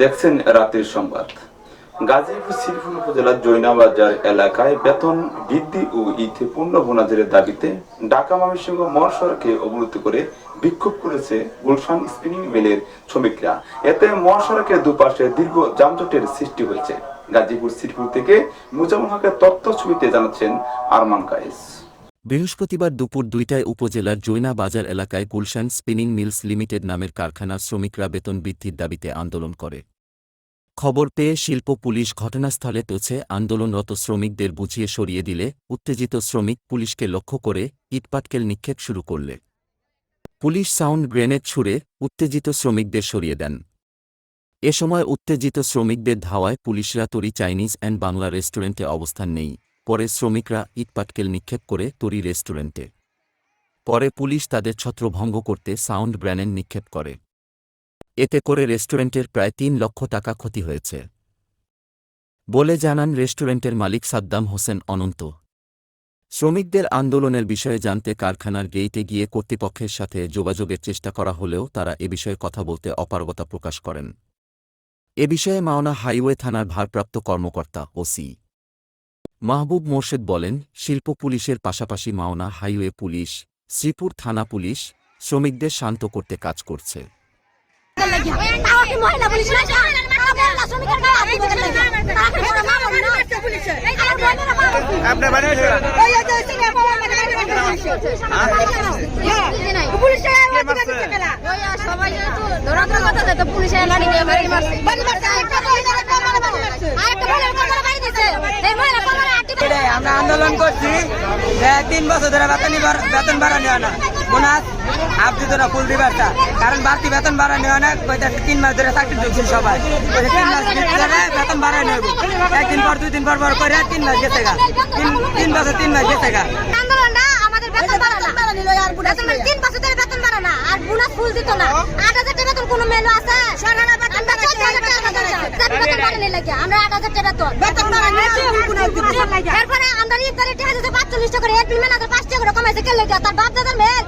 দেখছেন রাতের সংবাদ। গাজীপুর শ্রীপুর উপজেলার জৈনাবাজার এলাকায় বেতন বৃদ্ধি ও ইথে পূর্ণ বোনাজের দাবিতে ঢাকা ময়মনসিংহ মহাসড়কে অবরোধ করে বিক্ষোভ করেছে গুলশান স্পিনিং মিলের শ্রমিকরা। এতে মহাসড়কের দুপাশে দীর্ঘ যানজটের সৃষ্টি হয়েছে। গাজীপুর শ্রীপুর থেকে মুজামুল হকের তথ্য ছবিতে জানাচ্ছেন আরমান কায়েস। বৃহস্পতিবার দুপুর দুইটায় উপজেলার জৈনা বাজার এলাকায় গুলশান স্পিনিং মিলস লিমিটেড নামের কারখানার শ্রমিকরা বেতন বৃদ্ধির দাবিতে আন্দোলন করে। খবর পেয়ে শিল্প পুলিশ ঘটনাস্থলে পৌঁছে আন্দোলনরত শ্রমিকদের বুঝিয়ে সরিয়ে দিলে উত্তেজিত শ্রমিক পুলিশকে লক্ষ্য করে ইটপাটকেল নিক্ষেপ শুরু করলে। পুলিশ সাউন্ড গ্রেনেড ছুড়ে উত্তেজিত শ্রমিকদের সরিয়ে দেন। এ সময় উত্তেজিত শ্রমিকদের ধাওয়ায় পুলিশরা তরি চাইনিজ অ্যান্ড বাংলা রেস্টুরেন্টে অবস্থান নেই। পরে শ্রমিকরা ইটপাটকেল নিক্ষেপ করে তরি রেস্টুরেন্টে। পরে পুলিশ তাদের ছত্রভঙ্গ করতে সাউন্ড ব্র্যানেন নিক্ষেপ করে। এতে করে রেস্টুরেন্টের প্রায় তিন লক্ষ টাকা ক্ষতি হয়েছে। বলে জানান রেস্টুরেন্টের মালিক সাদ্দাম হোসেন অনন্ত। শ্রমিকদের আন্দোলনের বিষয়ে জানতে কারখানার গেইটে গিয়ে কর্তৃপক্ষের সাথে যোগাযোগের চেষ্টা করা হলেও তারা এ বিষয়ে কথা বলতে অপারগতা প্রকাশ করেন। এ বিষয়ে মাওনা হাইওয়ে থানার ভারপ্রাপ্ত কর্মকর্তা, ওসি। মাহবুব মোর্শেদ বলেন শিল্প পুলিশের পাশাপাশি মাওনা হাইওয়ে পুলিশ শ্রীপুর থানা পুলিশ শ্রমিকদের শান্ত করতে কাজ করছে। পুলিশ আন্দোলন করছি। যে তিন বছর ধরে বেতন বেতন বাড়ানো হয় না। বোনাস আপ দিত না ফুল দিবারটা কারণ বাড়তি বেতন বাড়ানো হয় না কইতাছে তিন মাস ধরে চাকরি ঢুকছি সবাই। তিন মাস ধরে বেতন বাড়ানো হইব একদিন পর দুই দিন পর পর করে তিন মাস গেছে গা। তিন তিন বছর তিন মাস গেছে গা। বাড়া- তিন বছর ধরে বেতন। আর বোনাস ফুল দিত না। আট হাজার টাকা বেতন কোনো মেলো আছে? আমরা আট হাজার টাকা। এরপরে আমরা ইফতারে টাকা দিতে পাঁচচল্লিশ টাকা করে। এপ্রিল মেলাতে পাঁচ টাকা করে কমাইছে। কে তার বাপ দাদার মেল